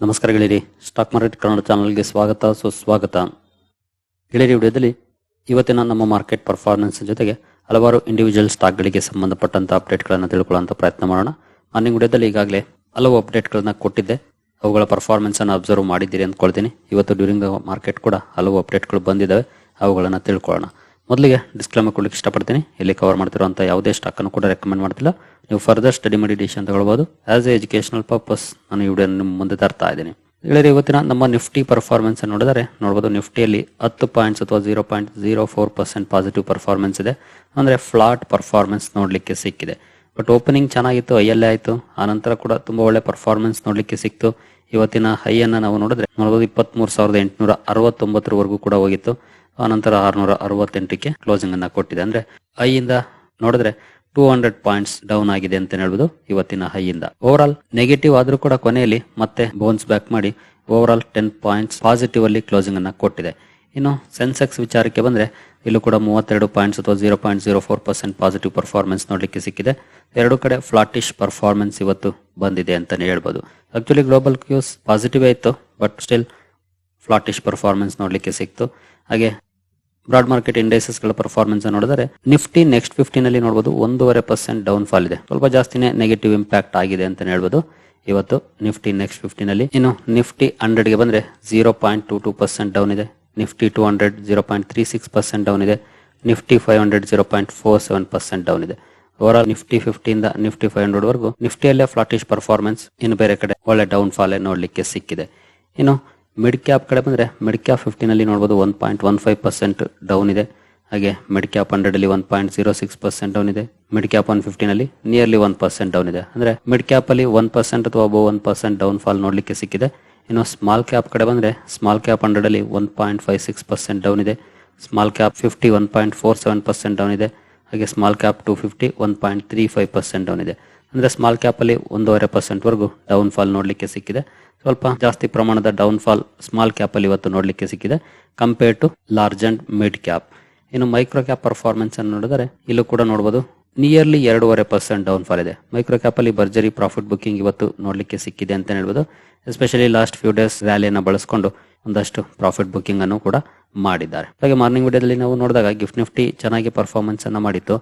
ನಮಸ್ಕಾರ ಗೆಳೆಯರಿ. Stock market Kannada ಚಾನಲ್ಗೆ ಸ್ವಾಗತ, ಸುಸ್ವಾಗತ. ಗೆಳೆಯರಿ, ವಿಡಿಯೋದಲ್ಲಿ ಇವತ್ತಿನ ನಮ್ಮ ಮಾರ್ಕೆಟ್ ಪರ್ಫಾರ್ಮೆನ್ಸ್ ಜೊತೆಗೆ ಹಲವಾರು ಇಂಡಿವಿಜುವಲ್ ಸ್ಟಾಕ್ಗಳಿಗೆ ಸಂಬಂಧಪಟ್ಟಂತ ಅಪ್ಡೇಟ್ಗಳನ್ನು ತಿಳ್ಕೊಳ್ಳುವಂತ ಪ್ರಯತ್ನ ಮಾಡೋಣ. ಮಾರ್ನಿಂಗ್ ವಿಡಿಯೋದಲ್ಲಿ ಈಗಾಗಲೇ ಹಲವು ಅಪ್ಡೇಟ್ಗಳನ್ನ ಕೊಟ್ಟಿದ್ದೆ. ಅವುಗಳ ಪರ್ಫಾರ್ಮೆನ್ಸ್ ಅನ್ನು ಅಬ್ಸರ್ವ್ ಮಾಡಿದ್ದೀರಿ ಅಂದ್ಕೊಳ್ತೀನಿ. ಇವತ್ತು ಡ್ಯೂರಿಂಗ್ ದ ಮಾರ್ಕೆಟ್ ಕೂಡ ಹಲವು ಅಪ್ಡೇಟ್ಗಳು ಬಂದಿದ್ದಾವೆ ಅವುಗಳನ್ನು ತಿಳ್ಕೊಳ್ಳೋಣ. ಮೊದಲಿಗೆ ಡಿಸ್ಕ್ಲೇಮರ್ ಕೊಡ್ಲಿಕ್ಕೆ ಇಷ್ಟಪಡ್ತೀನಿ. ಇಲ್ಲಿ ಕವರ್ ಮಾಡ್ತಿರುವಂಥ ಯಾವುದೇ ಸ್ಟಾಕ್ ಅನ್ನು ಕೂಡ ರೆಕಮೆಂಡ್ ಮಾಡ್ತಿಲ್ಲ. ನೀವು ಫರ್ದರ್ ಸ್ಟಡಿ ಮಾಡಿ ಡಿಸಿಷನ್ ಹೇಳ್ಬೋದು ಆಸ್ ಎ ಎಜುಕೇಶನಲ್ ಪರ್ಪಸ್ ನಾನು ಈ ವಿಡಿಯೋ ನಿಮ್ಮ ಮುಂದೆ ತರ್ತಾ ಇದ್ದೀನಿ. ಹೇಳಿದರೆ ಇವತ್ತಿನ ನಮ್ಮ ನಿಫ್ಟಿ ಪರ್ಫಾರ್ಮೆನ್ಸ್ ನೋಡಿದರೆ ನೋಡ್ಬೋದು ನಿಫ್ಟಿಯಲ್ಲಿ ಹತ್ತು ಪಾಯಿಂಟ್ಸ್ ಅಥವಾ zero point zero four percent positive performance ಇದೆ. ಅಂದರೆ ಫ್ಲಾಟ್ ಪರ್ಫಾರ್ಮೆನ್ಸ್ ನೋಡಲಿಕ್ಕೆ ಸಿಕ್ಕಿದೆ. ಬಟ್ ಓಪನಿಂಗ್ ಚೆನ್ನಾಗಿತ್ತು ಐ ಎಲ್ ಆಯಿತು. ಆನಂತರ ಕೂಡ ತುಂಬ ಒಳ್ಳೆ ಪರ್ಫಾರ್ಮೆನ್ಸ್ ನೋಡಲಿಕ್ಕೆ ಸಿಕ್ತು. ಇವತ್ತಿನ ಹೈ ಅನ್ನ ನಾವು ನೋಡಿದ್ರೆ ನೋಡಬಹುದು ಇಪ್ಪತ್ಮೂರು ಸಾವಿರದ ಎಂಟುನೂರ ಅರವತ್ತೊಂಬತ್ತರವರೆಗೂ ಕೂಡ ಹೋಗಿತ್ತು. ಆನಂತರ ಆರ್ನೂರ ಅರವತ್ತೆಂಟಕ್ಕೆ ಕ್ಲೋಸಿಂಗ್ ಅನ್ನ ಕೊಟ್ಟಿದೆ. ಅಂದ್ರೆ ಹೈ ಇಂದ ನೋಡಿದ್ರೆ ಟೂ ಹಂಡ್ರೆಡ್ ಪಾಯಿಂಟ್ಸ್ ಡೌನ್ ಆಗಿದೆ ಅಂತ ಹೇಳ್ಬೋದು ಇವತ್ತಿನ ಹೈ ಇಂದ ಓವರ್ ಆಲ್ ನೆಗೆಟಿವ್ ಆದ್ರೂ ಕೂಡ ಕೊನೆಯಲ್ಲಿ ಮತ್ತೆ ಬೌನ್ಸ್ ಬ್ಯಾಕ್ ಮಾಡಿ overall ten points positive ಅಲ್ಲಿ ಕ್ಲೋಸಿಂಗ್ ಅನ್ನ ಕೊಟ್ಟಿದೆ. ಇನ್ನು ಸೆನ್ಸೆಕ್ಸ್ ವಿಚಾರಕ್ಕೆ ಬಂದರೆ ಇಲ್ಲೂ ಕೂಡ ಮೂವತ್ತೆರಡು ಪಾಯಿಂಟ್ಸ್ ಅಥವಾ zero point zero four percent positive performance ನೋಡಲಿಕ್ಕೆ ಸಿಕ್ಕಿದೆ. ಎರಡು ಕಡೆ ಫ್ಲಾಟಿಶ್ ಪರ್ಫಾರ್ಮೆನ್ಸ್ ಇವತ್ತು ಬಂದಿದೆ ಅಂತಲೇ ಹೇಳ್ಬೋದು. ಆ್ಯಕ್ಚುಲಿ ಗ್ಲೋಬಲ್ ಕ್ಯೂಸ್ ಪಾಸಿಟಿವ್ ಇತ್ತು ಬಟ್ ಸ್ಟಿಲ್ ಫ್ಲಾಟಿಶ್ ಪರ್ಫಾರ್ಮೆನ್ಸ್ ನೋಡಲಿಕ್ಕೆ ಸಿಕ್ತು. ಹಾಗೆ ಬ್ರಾಡ್ ಮಾರ್ಕೆಟ್ ಇಂಡೈಸಸ್ಗಳ ಪರ್ಫಾರ್ಮೆನ್ಸ್ ನೋಡಿದರೆ ನಿಫ್ಟಿ ನೆಕ್ಸ್ಟ್ ಫಿಫ್ಟಿನಲ್ಲಿ ನೋಡಬಹುದು ಒಂದೂವರೆ ಪರ್ಸೆಂಟ್ ಡೌನ್ ಫಾಲ್ ಇದೆ. ಸ್ವಲ್ಪ ಜಾಸ್ತಿನೇ ನೆಗೆಟಿವ್ ಇಂಪ್ಯಾಕ್ಟ್ ಆಗಿದೆ ಅಂತ ಹೇಳ್ಬೋದು. ಇವತ್ತು ನಿಫ್ಟಿ ನೆಕ್ಸ್ಟ್ ಫಿಫ್ಟಿನಲ್ಲಿ ಇನ್ನು ನಿಫ್ಟಿ ಹಂಡ್ರೆಡ್ಗೆ ಬಂದರೆ zero point two two percent down ಇದೆ. Nifty two hundred zero point three six percent down ಇದೆ, Nifty five hundred zero point four seven percent down ಇದೆ. ಓವರ್ ನಿಫ್ಟಿ ಫಿಫ್ಟಿಯಿಂದ ನಿಫ್ಟಿ ಫೈವ್ ಹಂಡ್ರೆಡ್ ವರೆಗೂ ನಿಫ್ಟಿಯಲ್ಲೇ flattish performance ಇನ್ನು ಬೇರೆ ಕಡೆ ಒಳ್ಳೆ ಡೌನ್ ಫಾಲ್ ನೋಡಲಿಕ್ಕೆ ಸಿಕ್ಕಿದೆ. ಇನ್ನು ಮಿಡ್ ಕ್ಯಾಪ್ ಕಡೆ ಬಂದರೆ ಮಿಡ್ ಕ್ಯಾಪ್ ಫಿಫ್ಟಿನಲ್ಲಿ ನೋಡ್ಬೋದು one point one five percent down ಇದೆ. ಹಾಗೆ ಮಿಡ್ ಕ್ಯಾಪ್ ಹಂಡ್ರೆಡ್ ಅಲ್ಲಿ one point zero six percent down ಇದೆ. ಮಿಡ್ ಕ್ಯಾಪ್ ಒನ್ ಫಿಫ್ಟಿನಲ್ಲಿ ನಿಯರ್ಲಿ ಒನ್ ಪರ್ಸೆಂಟ್ ಡೌನ್ ಇದೆ. ಅಂದ್ರೆ ಮಿಡ್ ಕ್ಯಾಪ್ ಅಲ್ಲಿ ಒನ್ ಪರ್ಸೆಂಟ್ ಅಥವಾ above one percent down fall ನೋಡ್ಲಿಕ್ಕೆ ಸಿಕ್ಕಿದೆ. ಇನ್ನು ಸ್ಮಾಲ್ ಕ್ಯಾಪ್ ಕಡೆ ಬಂದ್ರೆ ಸ್ಮಾಲ್ ಕ್ಯಾಪ್ ಹಂಡ್ರೆಡ್ ಅಲ್ಲಿ one point five six percent down ಇದೆ. Small cap fifty one point four seven percent down ಇದೆ. ಹಾಗೆ small cap two fifty one point three five percent down ಇದೆ. ಅಂದ್ರೆ ಸ್ಮಾಲ್ ಕ್ಯಾಪ್ ಅಲ್ಲಿ ಒಂದೂವರೆ ಪರ್ಸೆಂಟ್ ವರೆಗೂ down fall ನೋಡ್ಲಿಕ್ಕೆ ಸಿಕ್ಕಿದೆ. ಸ್ವಲ್ಪ ಜಾಸ್ತಿ ಪ್ರಮಾಣದ ಡೌನ್ ಫಾಲ್ ಸ್ಮಾಲ್ ಕ್ಯಾಪ್ ಅಲ್ಲಿ ಇವತ್ತು ನೋಡ್ಲಿಕ್ಕೆ ಸಿಕ್ಕಿದೆ. Compare to large and mid cap ಇನ್ನು ಮೈಕ್ರೋ ಕ್ಯಾಪ್ ಪರ್ಫಾರ್ಮೆನ್ಸ್ ಅನ್ನು ನೋಡಿದರೆ ಇಲ್ಲೂ ಕೂಡ ನೋಡಬಹುದು ನಿಯರ್ಲಿ ಎರಡೂವರೆ ಪರ್ಸೆಂಟ್ ಡೌನ್ ಫಾಲ್ ಇದೆ. ಮೈಕ್ರೋ ಕ್ಯಾಪ್ ಅಲ್ಲಿ ಭರ್ಜರಿ ಪ್ರಾಫಿಟ್ ಬುಕ್ಕಿಂಗ್ ಇವತ್ತು ನೋಡ್ಲಿಕ್ಕೆ ಸಿಕ್ಕಿದೆ ಅಂತ ಹೇಳ್ಬೋದು. ಎಸ್ಪೆಷಲಿ ಲಾಸ್ಟ್ ಫ್ಯೂ ಡೇಸ್ ರ್ಯಾಲಿಯನ್ನು ಬಳಸಿಕೊಂಡು ಒಂದಷ್ಟು ಪ್ರಾಫಿಟ್ ಬುಕ್ಕಿಂಗ್ ಅನ್ನು ಕೂಡ ಮಾಡಿದ್ದಾರೆ. ಹಾಗೆ ಮಾರ್ನಿಂಗ್ ವಿಡಿಯೋದಲ್ಲಿ ನಾವು ನೋಡಿದಾಗ ಗಿಫ್ಟ್ ನಿಫ್ಟಿ ಚೆನ್ನಾಗಿ ಪರ್ಫಾರ್ಮೆನ್ಸ್ ಅನ್ನು ಮಾಡಿತ್ತು.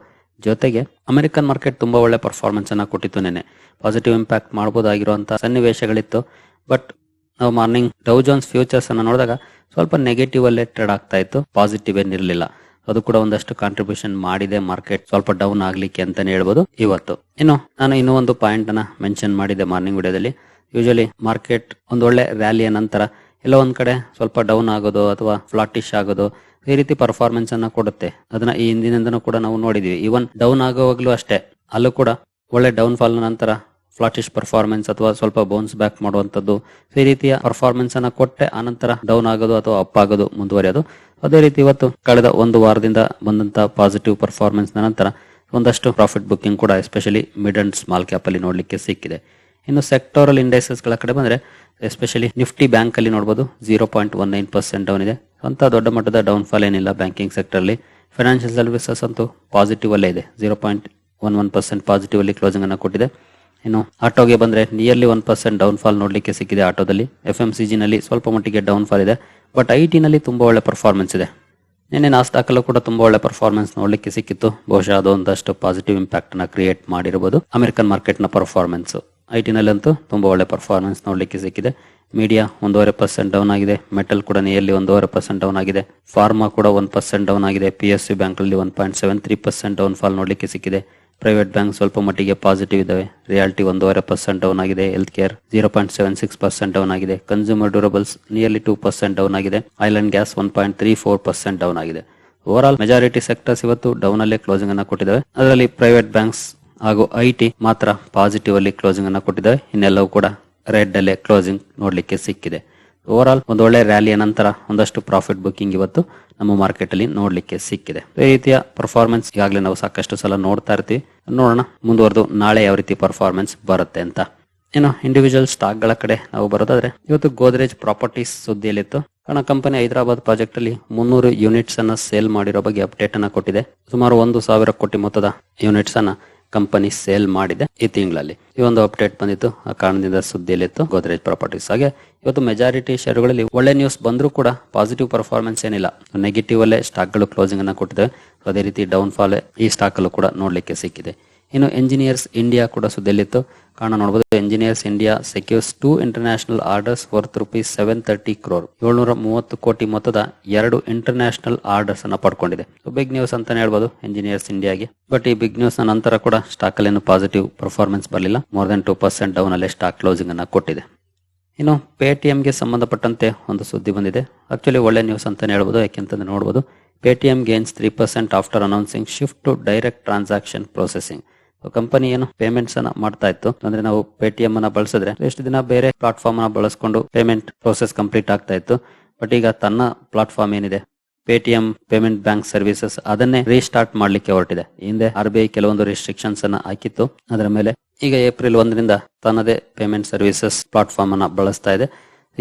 ಜೊತೆಗೆ ಅಮೆರಿಕನ್ ಮಾರ್ಕೆಟ್ ತುಂಬಾ ಒಳ್ಳೆ ಪರ್ಫಾರ್ಮೆನ್ಸ್ ಅನ್ನು ಕೊಟ್ಟಿತ್ತು ನೆನೆ ಪಾಸಿಟಿವ್ ಇಂಪ್ಯಾಕ್ಟ್ ಮಾಡಬಹುದಾಗಿರುವಂತಹ ಸನ್ನಿವೇಶಗಳಿತ್ತು. ಬಟ್ ನಾವು ಮಾರ್ನಿಂಗ್ ಡೌ ಜೋನ್ಸ್ ಫ್ಯೂಚರ್ಸ್ ಅನ್ನು ನೋಡಿದಾಗ ಸ್ವಲ್ಪ ನೆಗೆಟಿವ್ ಅಲ್ಲೇ ಟ್ರೇಡ್ ಆಗ್ತಾ ಇತ್ತು. ಪಾಸಿಟಿವ್ ಏನಿರಲಿಲ್ಲ. ಅದು ಕೂಡ ಒಂದಷ್ಟು ಕಾಂಟ್ರಿಬ್ಯೂಷನ್ ಮಾಡಿದೆ ಮಾರ್ಕೆಟ್ ಸ್ವಲ್ಪ ಡೌನ್ ಆಗ್ಲಿಕ್ಕೆ ಅಂತಾನೆ ಹೇಳ್ಬೋದು. ಇವತ್ತು ಇನ್ನು ನಾನು ಇನ್ನೂ ಒಂದು ಪಾಯಿಂಟ್ ಅನ್ನ ಮೆನ್ಷನ್ ಮಾಡಿದೆ ಮಾರ್ನಿಂಗ್ ವಿಡಿಯೋದಲ್ಲಿ. ಯೂಶಲಿ ಮಾರ್ಕೆಟ್ ಒಂದು ಒಳ್ಳೆ ರ್ಯಾಲಿಯ ನಂತರ ಎಲ್ಲ ಒಂದ್ ಕಡೆ ಸ್ವಲ್ಪ ಡೌನ್ ಆಗೋದು ಅಥವಾ ಫ್ಲಾಟಿಶ್ ಆಗೋದು ಈ ರೀತಿ ಪರ್ಫಾರ್ಮೆನ್ಸ್ ಅನ್ನ ಕೊಡುತ್ತೆ. ಅದನ್ನ ಈ ಹಿಂದಿನಿಂದನೂ ಕೂಡ ನಾವು ನೋಡಿದೀವಿ. ಈವನ್ ಡೌನ್ ಆಗೋವಾಗ್ಲೂ ಅಷ್ಟೇ. ಅಲ್ಲೂ ಕೂಡ ಒಳ್ಳೆ ಡೌನ್ ಫಾಲ್ ನಂತರ ಫ್ಲಾಟಿಶ್ ಪರ್ಫಾರ್ಮೆನ್ಸ್ ಅಥವಾ ಸ್ವಲ್ಪ ಬೌನ್ಸ್ ಬ್ಯಾಕ್ ಮಾಡುವಂತದ್ದು ಈ ರೀತಿಯ ಪರ್ಫಾರ್ಮೆನ್ಸ್ ಅನ್ನ ಕೊಟ್ಟೆ, ಆನಂತರ ಡೌನ್ ಆಗೋದು ಅಥವಾ ಅಪ್ ಆಗೋದು ಮುಂದುವರಿಯೋದು. ಅದೇ ರೀತಿ ಇವತ್ತು ಕಳೆದ ಒಂದು ವಾರದಿಂದ ಬಂದಂತಹ ಪಾಸಿಟಿವ್ ಪರ್ಫಾರ್ಮೆನ್ಸ್ ನಂತರ ಒಂದಷ್ಟು ಪ್ರಾಫಿಟ್ ಬುಕ್ಕಿಂಗ್ ಕೂಡ especially mid and small cap ಅಲ್ಲಿ ನೋಡಲಿಕ್ಕೆ ಸಿಕ್ಕಿದೆ. ಇನ್ನು ಸೆಕ್ಟೋರಲ್ ಇಂಡೆಕ್ಸಸ್ಗಳ ಕಡೆ ಬಂದ್ರೆ ಎಸ್ಪೆಷಲಿ ನಿಫ್ಟಿ ಬ್ಯಾಂಕ್ ಅಲ್ಲಿ ನೋಡಬಹುದು zero point one nine percent down ಇದೆ. ಅಂತ ದೊಡ್ಡ ಮಟ್ಟದ ಡೌನ್ ಫಾಲ್ ಏನಿಲ್ಲ ಬ್ಯಾಂಕಿಂಗ್ ಸೆಕ್ಟರ್ ಅಲ್ಲಿ. ಫೈನಾನ್ಷಿಯಲ್ ಸರ್ವಿಸಸ್ ಅಂತೂ ಪಾಸಿಟಿವ್ ಅಲ್ಲೇ ಇದೆ zero point one one percent positive ಅಲ್ಲಿ ಕ್ಲೋಸಿಂಗ್ ಅನ್ನ ಕೊಟ್ಟಿದೆ. ಇನ್ನು ಆಟೋಗೆ ಬಂದರೆ ನಿಯರ್ಲಿ ಒನ್ ಪರ್ಸೆಂಟ್ ಡೌನ್ಫಾಲ್ ನೋಡಲಿಕ್ಕೆ ಸಿಕ್ಕಿದೆ ಆಟೋದಲ್ಲಿ. ಎಫ್ ಎಂ ಸಿ ಜಿನಲ್ಲಿ ಸ್ವಲ್ಪ ಮಟ್ಟಿಗೆ ಡೌನ್ ಫಾಲ್ ಇದೆ ಬಟ್ ಐ ಟಿನಲ್ಲಿ ತುಂಬ ಒಳ್ಳೆ ಪರ್ಫಾರ್ಮೆನ್ಸ್ ಇದೆ. ನಿನ್ನೆ ನಾಸ್ಟಾಕಲ್ಲೂ ಕೂಡ ತುಂಬಾ ಒಳ್ಳೆ ಪರ್ಫಾರ್ಮೆನ್ಸ್ ನೋಡಲಿಕ್ಕೆ ಸಿಕ್ಕಿತ್ತು. ಬಹುಶಃ ಅದು ಒಂದಷ್ಟು ಪಾಸಿಟಿವ್ ಇಂಪ್ಯಾಕ್ಟ್ನ ಕ್ರಿಯೇಟ್ ಮಾಡಿರಬಹುದು ಅಮೆರಿಕನ್ ಮಾರ್ಕೆಟ್ನ ಪರ್ಫಾರ್ಮೆನ್ಸ್ ಐ ಟಿನಲ್ಲಂತೂ ತುಂಬ ಒಳ್ಳೆ ಪರ್ಫಾರ್ಮೆನ್ಸ್ ನೋಡಲಿಕ್ಕೆ ಸಿಕ್ಕಿದೆ. ಮೀಡಿಯಾ ಒಂದೂವರೆ ಪರ್ಸೆಂಟ್ ಡೌನ್ ಆಗಿದೆ. ಮೆಟಲ್ ಕೂಡ ನಿಯರ್ಲಿ ಒಂದೂವರೆ ಪರ್ಸೆಂಟ್ ಡೌನ್ ಆಗಿದೆ. ಫಾರ್ಮಾ ಕೂಡ ಒನ್ ಪರ್ಸೆಂಟ್ ಡೌನ್ ಆಗಿದೆ. ಪಿ ಎಸ್ ಸಿ ಬ್ಯಾಂಕ್ ಅಲ್ಲಿ one point seven three percent down fall ನೋಡ್ಲಿಕ್ಕೆ ಸಿಕ್ಕಿದೆ. ಪ್ರೈವೇಟ್ ಬ್ಯಾಂಕ್ ಸ್ವಲ್ಪ ಮಟ್ಟಿಗೆ ಪಾಸಿಟಿವ್ ಇದಾವೆ. ರಿಯಾಲಿಟಿ ಒಂದೂವರೆ ಪರ್ಸೆಂಟ್ ಡೌನ್ ಆಗಿದೆ. Health care zero point seven six percent down ಆಗಿದೆ. Consumer durables nearly two percent down ಆಗಿದೆ. Oil and gas one point three four percent down ಆಗಿದೆ. ಓವರ್ ಆಲ್ ಮೆಜಾರಿಟಿ ಸೆಕ್ಟರ್ಸ್ ಇವತ್ತು down ಅಲ್ಲೇ closing ಅನ್ನ ಕೊಟ್ಟಿದ್ದಾವೆ ಅದರಲ್ಲಿ private banks ಹಾಗೂ I T ಮಾತ್ರ ಪಾಸಿಟಿವ್ ಅಲ್ಲಿ ಕ್ಲೋಸಿಂಗ್ ಅನ್ನ ಕೊಟ್ಟಿದ್ದಾವೆ ಇನ್ನೆಲ್ಲವೂ ಕೂಡ ರೆಡ್ ಅಲ್ಲೇ ಕ್ಲೋಸಿಂಗ್ ನೋಡ್ಲಿಕ್ಕೆ ಸಿಕ್ಕಿದೆ. ಓವರ್ ಆಲ್ ಒಂದು ಒಳ್ಳೆ ರ್ಯಾಲಿಯ ನಂತರ ಒಂದಷ್ಟು ಪ್ರಾಫಿಟ್ ಬುಕಿಂಗ್ ಇವತ್ತು ನಮ್ಮ ಮಾರ್ಕೆಟ್ ಅಲ್ಲಿ ನೋಡ್ಲಿಕ್ಕೆ ಸಿಕ್ಕಿದೆ. ಈ ರೀತಿಯ ಪರ್ಫಾರ್ಮೆನ್ಸ್ ಈಗಾಗಲೇ ನಾವು ಸಾಕಷ್ಟು ಸಲ ನೋಡ್ತಾ ಇರ್ತೀವಿ. ನೋಡೋಣ, ಮುಂದುವರೆದು ನಾಳೆ ಯಾವ ರೀತಿ ಪರ್ಫಾರ್ಮೆನ್ಸ್ ಬರುತ್ತೆ ಅಂತ. ಇನ್ನು ಇಂಡಿವಿಜುವಲ್ ಸ್ಟಾಕ್ಗಳ ಕಡೆ ನಾವು ಬರೋದಾದ್ರೆ, ಇವತ್ತು ಗೋದ್ರೇಜ್ ಪ್ರಾಪರ್ಟೀಸ್ ಸುದ್ದಿಯಲ್ಲಿತ್ತು. ಕಾರಣ ಕಂಪನಿ ಹೈದರಾಬಾದ್ ಪ್ರಾಜೆಕ್ಟ್ ಅಲ್ಲಿ ಮುನ್ನೂರು ಯೂನಿಟ್ಸ್ ಅನ್ನ ಸೇಲ್ ಮಾಡಿರೋ ಬಗ್ಗೆ ಅಪ್ಡೇಟ್ ಅನ್ನ ಕೊಟ್ಟಿದೆ. ಸುಮಾರು ಒಂದು ಸಾವಿರ ಕೋಟಿ ಮೊತ್ತದ ಯೂನಿಟ್ಸ್ ಅನ್ನ ಕಂಪನಿ ಸೇಲ್ ಮಾಡಿದೆ ಈ ತಿಂಗಳಲ್ಲಿ. ಈ ಒಂದು ಅಪ್ಡೇಟ್ ಬಂದಿತ್ತು. ಆ ಕಾರಣದಿಂದ ಸುದ್ದಿಯಲ್ಲಿತ್ತು ಗೋದ್ರೇಜ್ ಪ್ರಾಪರ್ಟೀಸ್ ಹಾಗೆ ಇವತ್ತು ಮೆಜಾರಿಟಿ ಶೇರುಗಳಲ್ಲಿ ಒಳ್ಳೆ ನ್ಯೂಸ್ ಬಂದರೂ ಕೂಡ ಪಾಸಿಟಿವ್ ಪರ್ಫಾರ್ಮೆನ್ಸ್ ಏನಿಲ್ಲ. ನೆಗೆಟಿವ್ ಅಲ್ಲೇ ಸ್ಟಾಕ್ಗಳು ಕ್ಲೋಸಿಂಗ್ ಅನ್ನ ಕೊಟ್ಟಿದೆ ಅದೇ ರೀತಿ ಡೌನ್ ಫಾಲ್ ಈ ಸ್ಟಾಕ್ ಅಲ್ಲೂ ಕೂಡ ನೋಡ್ಲಿಕ್ಕೆ ಸಿಕ್ಕಿದೆ. ಇನ್ನು ಎಂಜಿನಿಯರ್ಸ್ ಇಂಡಿಯಾ ಕೂಡ ಸುದ್ದಿಯಲ್ಲಿತ್ತು. ಕಾರಣ ನೋಡಬಹುದು engineers India secures two international orders worth rupees seven thirty crore ಏಳ್ನೂರ ಮೂವತ್ತು ಕೋಟಿ ಮೊತ್ತದ ಎರಡು ಇಂಟರ್ನ್ಯಾಷನಲ್ ಆರ್ಡರ್ಸ್ ಅನ್ನ ಪಡ್ಕೊಂಡಿದೆ. ಬಿಗ್ ನ್ಯೂಸ್ ಅಂತಾನೆ ಹೇಳ್ಬೋದು ಎಂಜಿನಿಯರ್ಸ್ ಇಂಡಿಯಾಗೆ ಬಟ್ ಈ ಬಿಗ್ ನ್ಯೂಸ್ ನಂತರ ಕೂಡ ಸ್ಟಾಕ್ ಅಲ್ಲಿ ಪಾಸಿಟಿವ್ ಪರ್ಫಾರ್ಮೆನ್ಸ್ ಬರಲಿಲ್ಲ. More than two percent down ಅಲ್ಲಿ ಸ್ಟಾಕ್ ಕ್ಲೋಸಿಂಗ್ ಅನ್ನ ಕೊಟ್ಟಿದೆ. ಇನ್ನು ಪೇಟಿಎಂಗೆ ಸಂಬಂಧಪಟ್ಟಂತೆ ಒಂದು ಸುದ್ದಿ ಬಂದಿದೆ. ಆಕ್ಚುಲಿ ಒಳ್ಳೆ ನ್ಯೂಸ್ ಅಂತಾನೆ ಹೇಳ್ಬೋದು, ಯಾಕೆಂತಂದ್ರೆ ನೋಡಬಹುದು Paytm gains three percent after announcing shift to direct transaction processing company ಏನು ಪೇಮೆಂಟ್ಸ್ ಅನ್ನ ಮಾಡ್ತಾ ಇತ್ತು. ಅಂದ್ರೆ ನಾವು ಪೇಟಿಎಂ ಅನ್ನ ಬಳಸಿದ್ರೆ ಎಷ್ಟು ದಿನ ಬೇರೆ ಪ್ಲಾಟ್ಫಾರ್ಮ್ ಅನ್ನ ಬಳಸ್ಕೊಂಡು ಪೇಮೆಂಟ್ ಪ್ರೋಸೆಸ್ ಕಂಪ್ಲೀಟ್ ಆಗ್ತಾ ಇತ್ತು. ಬಟ್ ಈಗ ತನ್ನ ಪ್ಲಾಟ್ಫಾರ್ಮ್ ಏನಿದೆ ಪೇಟಿಎಂ ಪೇಮೆಂಟ್ ಬ್ಯಾಂಕ್ ಸರ್ವಿಸಸ್ ಅದನ್ನೇ ರೀಸ್ಟಾರ್ಟ್ ಮಾಡ್ಲಿಕ್ಕೆ ಹೊರಟಿದೆ. ಹಿಂದೆ ಆರ್ ಬಿ ಐ ಕೆಲವೊಂದು ರಿಸ್ಟ್ರಿಕ್ಷನ್ಸ್ ಅನ್ನ ಹಾಕಿತ್ತು. ಅದರ ಮೇಲೆ ಈಗ ಏಪ್ರಿಲ್ ಒಂದರಿಂದ ತನ್ನದೇ ಪೇಮೆಂಟ್ ಸರ್ವಿಸಸ್ ಪ್ಲಾಟ್ಫಾರ್ಮ್ ಅನ್ನ ಬಳಸ್ತಾ ಇದೆ.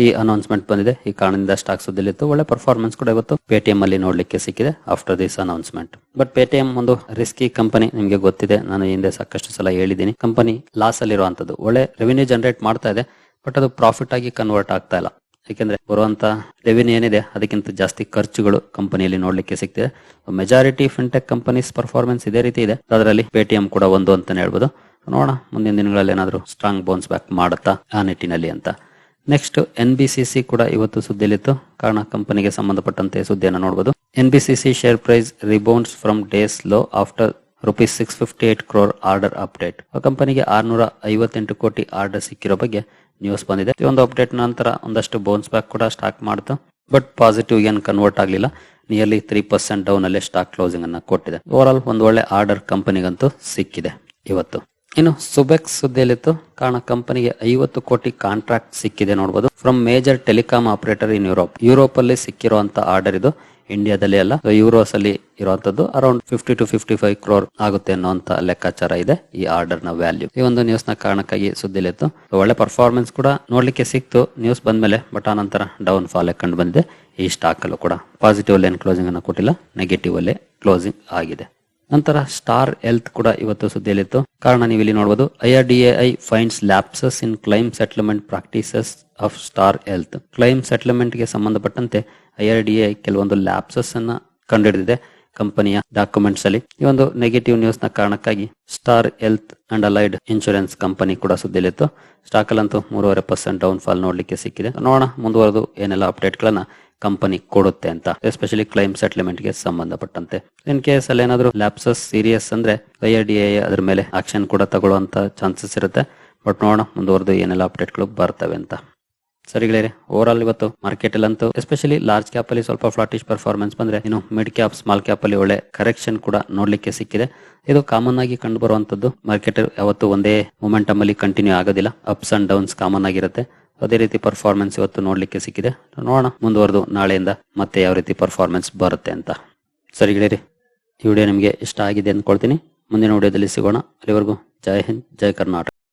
ಈ ಅನೌನ್ಸ್ಮೆಂಟ್ ಬಂದಿದೆ. ಈ ಕಾರಣದಿಂದ ಸ್ಟಾಕ್ ಸುದ್ದಿಲಿತ್ತು ಒಳ್ಳೆ ಪರ್ಫಾರ್ಮೆನ್ಸ್ ಕೂಡ ಇವತ್ತು ಪೇಟಿಎಂ ಅಲ್ಲಿ ನೋಡ್ಲಿಕ್ಕೆ ಸಿಕ್ಕಿದೆ after this announcement but Paytm ಒಂದು ರಿಸ್ಕಿ ಕಂಪನಿ ನಿಮಗೆ ಗೊತ್ತಿದೆ. ನಾನು ಹಿಂದೆ ಸಾಕಷ್ಟು ಸಲ ಹೇಳಿದ್ದೀನಿ. ಕಂಪನಿ ಲಾಸ್ ಅಲ್ಲಿರುವಂತದ್ದು. ಒಳ್ಳೆ ರೆವಿನ್ಯೂ ಜನರೇಟ್ ಮಾಡ್ತಾ ಇದೆ. ಬಟ್ ಅದು ಪ್ರಾಫಿಟ್ ಆಗಿ ಕನ್ವರ್ಟ್ ಆಗ್ತಾ ಇಲ್ಲ. ಯಾಕೆಂದ್ರೆ ಬರುವಂತ ರೆವಿನ್ಯೂ ಏನಿದೆ, ಅದಕ್ಕಿಂತ ಜಾಸ್ತಿ ಖರ್ಚುಗಳು ಕಂಪನಿಯಲ್ಲಿ ನೋಡ್ಲಿಕ್ಕೆ ಸಿಗ್ತಿದೆ. ಮೆಜಾರಿಟಿ ಫಿನ್ಟೆಕ್ ಕಂಪನೀಸ್ ಪರ್ಫಾರ್ಮೆನ್ಸ್ ಇದೇ ರೀತಿ ಇದೆ. ಅದರಲ್ಲಿ ಪೇಟಿಎಂ ಕೂಡ ಒಂದು ಅಂತಾನೆ ಹೇಳ್ಬೋದು. ನೋಡೋಣ, ಮುಂದಿನ ದಿನಗಳಲ್ಲಿ ಏನಾದರೂ ಸ್ಟ್ರಾಂಗ್ ಬೌನ್ಸ್ ಬ್ಯಾಕ್ ಮಾಡುತ್ತಾ ಆ ನಿಟ್ಟಿನಲ್ಲಿ ಅಂತ. Next N B C C ಕೂಡ ಇವತ್ತು ಸುದ್ದಿಲಿತ್ತು ಕಾರಣ ಕಂಪನಿಗೆ ಸಂಬಂಧಪಟ್ಟಂತೆ ಸುದ್ದಿಯನ್ನು ನೋಡಬಹುದು N B C C share price rebounds from days low after rupees six fifty eight crore order update ಕಂಪನಿಗೆ ಆರ್ನೂರ ಐವತ್ತೆಂಟು ಕೋಟಿ ಆರ್ಡರ್ ಸಿಕ್ಕಿರೋ ಬಗ್ಗೆ ನ್ಯೂಸ್ ಬಂದಿದೆ. ಈ ಒಂದು ಅಪ್ಡೇಟ್ ನಂತರ ಒಂದಷ್ಟು ಬೌನ್ಸ್ ಬ್ಯಾಕ್ ಕೂಡ ಸ್ಟಾಕ್ ಮಾಡ್ತು. ಬಟ್ ಪಾಸಿಟಿವ್ ಏನ್ ಕನ್ವರ್ಟ್ ಆಗಲಿಲ್ಲ. ನಿಯರ್ಲಿ ತ್ರೀ ಪರ್ಸೆಂಟ್ ಡೌನ್ ಅಲ್ಲೇ ಸ್ಟಾಕ್ ಕ್ಲೋಸಿಂಗ್ ಅನ್ನ ಕೊಟ್ಟಿದೆ. ಓವರ್ ಆಲ್ ಒಂದು ಒಳ್ಳೆ ಆರ್ಡರ್ ಕಂಪನಿಗಂತೂ ಸಿಕ್ಕಿದೆ ಇವತ್ತು. ಇನ್ನು ಸುಬೆಕ್ ಸುದ್ದಿಯಲ್ಲಿತ್ತು. ಕಾರಣ ಕಂಪನಿಗೆ ಐವತ್ತು ಕೋಟಿ ಕಾಂಟ್ರಾಕ್ಟ್ ಸಿಕ್ಕಿದೆ ನೋಡಬಹುದು from major telecom operator in Europe Europe ಅಲ್ಲಿ ಸಿಕ್ಕಿರುವಂತ ಆರ್ಡರ್ ಇದು. ಇಂಡಿಯಾದಲ್ಲಿ ಅಲ್ಲ. ಯುರೋಸ್ ಅಲ್ಲಿ ಇರುವಂತದ್ದು around fifty to fifty five crore ಆಗುತ್ತೆ ಅನ್ನುವಂತ ಲೆಕ್ಕಾಚಾರ ಇದೆ ಈ ಆರ್ಡರ್ನ ವ್ಯಾಲ್ಯೂ ಈ ಒಂದು ನ್ಯೂಸ್ನ ಕಾರಣಕ್ಕಾಗಿ ಸುದ್ದಿಲಿತ್ತು ಒಳ್ಳೆ ಪರ್ಫಾರ್ಮೆನ್ಸ್ ಕೂಡ ನೋಡ್ಲಿಕ್ಕೆ ಸಿಕ್ತು. ನ್ಯೂಸ್ ಬಂದ್ಮೇಲೆ ಬಟ್ ಆ ನಂತರ ಡೌನ್ ಫಾಲ್ ಕಂಡು ಬಂದಿದೆ. ಈ ಸ್ಟಾಕ್ ಅಲ್ಲೂ ಕೂಡ ಪಾಸಿಟಿವ್ ಲೈನ್ ಕ್ಲೋಸಿಂಗ್ ಅನ್ನು ಕೊಟ್ಟಿಲ್ಲ. ನೆಗೆಟಿವ್ ಅಲ್ಲಿ ಕ್ಲೋಸಿಂಗ್ ಆಗಿದೆ. ನಂತರ ಸ್ಟಾರ್ ಹೆಲ್ತ್ ಕೂಡ ಇವತ್ತು ಸುದ್ದಿಯಲ್ಲಿತ್ತು. ಕಾರಣ ನೀವು ಇಲ್ಲಿ ನೋಡಬಹುದು IRDAI fines lapses in claim settlement practices of Star Health claim ಸೆಟಲ್ಮೆಂಟ್ಗೆ ಸಂಬಂಧಪಟ್ಟಂತೆ ಐಆರ್ಡಿಎಐ ಕೆಲವೊಂದು ಲ್ಯಾಪ್ಸಸ್ ಅನ್ನ ಕಂಡುಹಿಡಿದಿದೆ ಕಂಪನಿಯ ಡಾಕ್ಯುಮೆಂಟ್ಸ್ ಅಲ್ಲಿ. ಈ ಒಂದು ನೆಗೆಟಿವ್ ನ್ಯೂಸ್ನ ಕಾರಣಕ್ಕಾಗಿ Star Health and allied insurance company ಕೂಡ ಸುದ್ದಿಯಲ್ಲಿತ್ತು. ಸ್ಟಾಕ್ ಅಲ್ಲಂತೂ ಮೂರುವರೆ ಪರ್ಸೆಂಟ್ ಡೌನ್ ಫಾಲ್ ನೋಡ್ಲಿಕ್ಕೆ ಸಿಕ್ಕಿದೆ. ನೋಡೋಣ ಮುಂದುವರೆದು ಏನೆಲ್ಲ ಅಪ್ಡೇಟ್ ಗಳನ್ನ ಕಂಪನಿ ಕೊಡುತ್ತೆ ಅಂತ ಎಸ್ಪೆಷಲಿ ಕ್ಲೈಮ್ ಸೆಟ್ಲ್ಮೆಂಟ್ಗೆ ಸಂಬಂಧಪಟ್ಟಂತೆ. ಇನ್ ಕೇಸ್ ಅಲ್ಲಿ ಏನಾದ್ರು ಲ್ಯಾಪ್ಸಸ್ ಸೀರಿಯಸ್ ಅಂದ್ರೆ ಐ ಡಿ ಐ ಅದ್ರ ಮೇಲೆ ಆಕ್ಷನ್ ಕೂಡ ತಗೊಳ್ಳುವಂತ ಚಾನ್ಸಸ್ ಇರುತ್ತೆ. ಬಟ್ ನೋಡೋಣ, ಮುಂದುವರೆದು ಏನೆಲ್ಲ ಅಪ್ಡೇಟ್ಗಳು ಬರ್ತವೆ ಅಂತ. ಸರಿಗಳೇ ಓವರ್ ಆಲ್ ಇವತ್ತು ಮಾರ್ಕೆಟ್ ಅಲ್ಲಂತೂ ಎಸ್ಪೆಷಲಿ ಲಾರ್ಜ್ ಕ್ಯಾಪ್ ಅಲ್ಲಿ ಸ್ವಲ್ಪ ಫ್ಲಾಟಿಶ್ ಪರ್ಫಾರ್ಮೆನ್ಸ್ ಬಂದ್ರೆ, ಇನ್ನು ಮಿಡ್ ಕ್ಯಾಪ್ ಸ್ಮಾಲ್ ಕ್ಯಾಪ್ ಅಲ್ಲಿ ಒಳ್ಳೆ ಕರೆಕ್ಷನ್ ಕೂಡ ನೋಡ್ಲಿಕ್ಕೆ ಸಿಕ್ಕಿದೆ. ಇದು ಕಾಮನ್ ಆಗಿ ಕಂಡು ಬರುವಂತದ್ದು ಮಾರ್ಕೆಟ್ ಯಾವತ್ತು ಒಂದೇ ಮೊಮೆಂಟಮ್ ಅಲ್ಲಿ ಕಂಟಿನ್ಯೂ ಆಗೋದಿಲ್ಲ. ಅಪ್ಸ್ ಅಂಡ್ ಡೌನ್ಸ್ ಕಾಮನ್ ಆಗಿರುತ್ತೆ. ಅದೇ ರೀತಿ ಪರ್ಫಾರ್ಮೆನ್ಸ್ ಇವತ್ತು ನೋಡ್ಲಿಕ್ಕೆ ಸಿಕ್ಕಿದೆ. ನೋಡೋಣ, ಮುಂದುವರೆದು, ನಾಳೆಯಿಂದ ಮತ್ತೆ ಯಾವ ರೀತಿ ಪರ್ಫಾರ್ಮೆನ್ಸ್ ಬರುತ್ತೆ ಅಂತ. ಸರಿ ಗೆಳೆಯರಿ, ಈ ವಿಡಿಯೋ ನಿಮಗೆ ಇಷ್ಟ ಆಗಿದೆ ಅಂದ್ಕೊಳ್ತೀನಿ. ಮುಂದಿನ ವಿಡಿಯೋದಲ್ಲಿ ಸಿಗೋಣ. ಅಲ್ಲಿವರೆಗೂ ಜೈ ಹಿಂದ್, ಜೈ ಕರ್ನಾಟಕ.